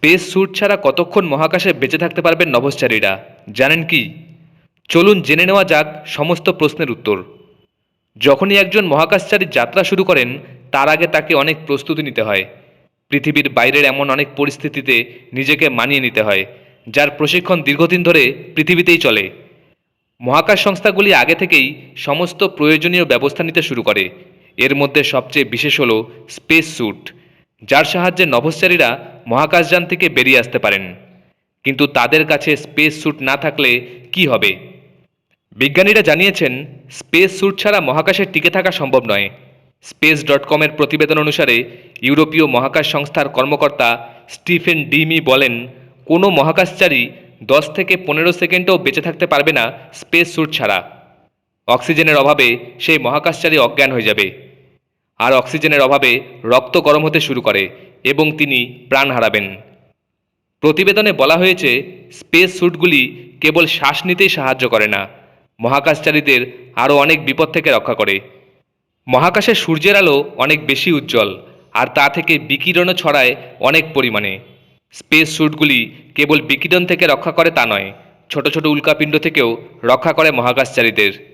Space sweet ছাড়া কতক্ষণ মহাকাশে বেঁচে থাকতে পারবেন নভশ্চারীরা? জানেন কি? চলুন জেনে নেওয়া যাক সমস্ত প্রশ্নের উত্তর। যখনই একজন মহাকাশচারী যাত্রা শুরু করেন, তার আগে তাকে অনেক প্রস্তুতি নিতে হয়। পৃথিবীর বাইরের এমন অনেক পরিস্থিতিতে নিজেকে মানিয়ে নিতে হয়, যার প্রশিক্ষণ দীর্ঘদিন ধরে পৃথিবীতেই চলে। মহাকাশ সংস্থাগুলি আগে থেকেই সমস্ত প্রয়োজনীয় ব্যবস্থা নিতে শুরু করে। এর মধ্যে সবচেয়ে বিশেষ হল স্পেস স্যুট, যার সাহায্যে নভশ্চারীরা মহাকাশযান থেকে বেরিয়ে আসতে পারেন। কিন্তু তাদের কাছে স্পেস স্যুট না থাকলে কি হবে? বিজ্ঞানীরা জানিয়েছেন স্পেস স্যুট ছাড়া মহাকাশে টিকে থাকা সম্ভব নয়। স্পেস ডট কমের প্রতিবেদন অনুসারে ইউরোপীয় মহাকাশ সংস্থার কর্মকর্তা স্টিফেন ডিমি বলেন, কোনো মহাকাশচারী দশ থেকে পনেরো সেকেন্ডও বেঁচে থাকতে পারবে না স্পেস স্যুট ছাড়া। অক্সিজেনের অভাবে সেই মহাকাশচারী অজ্ঞান হয়ে যাবে। আর অক্সিজেনের অভাবে রক্ত গরম হতে শুরু করে। এবং তিনি প্রাণ হারাবেন। প্রতিবেদনে বলা হয়েছে, স্পেস স্যুটগুলি কেবল শ্বাস নিতেই সাহায্য করে না, মহাকাশচারীদের আরও অনেক বিপদ থেকে রক্ষা করে। মহাকাশে সূর্যের আলো অনেক বেশি উজ্জ্বল, আর তা থেকে বিকিরণও ছড়ায় অনেক পরিমাণে। স্পেস স্যুটগুলি কেবল বিকিরণ থেকে রক্ষা করে তা নয়, ছোট ছোট উল্কাপিণ্ড থেকেও রক্ষা করে মহাকাশচারীদের।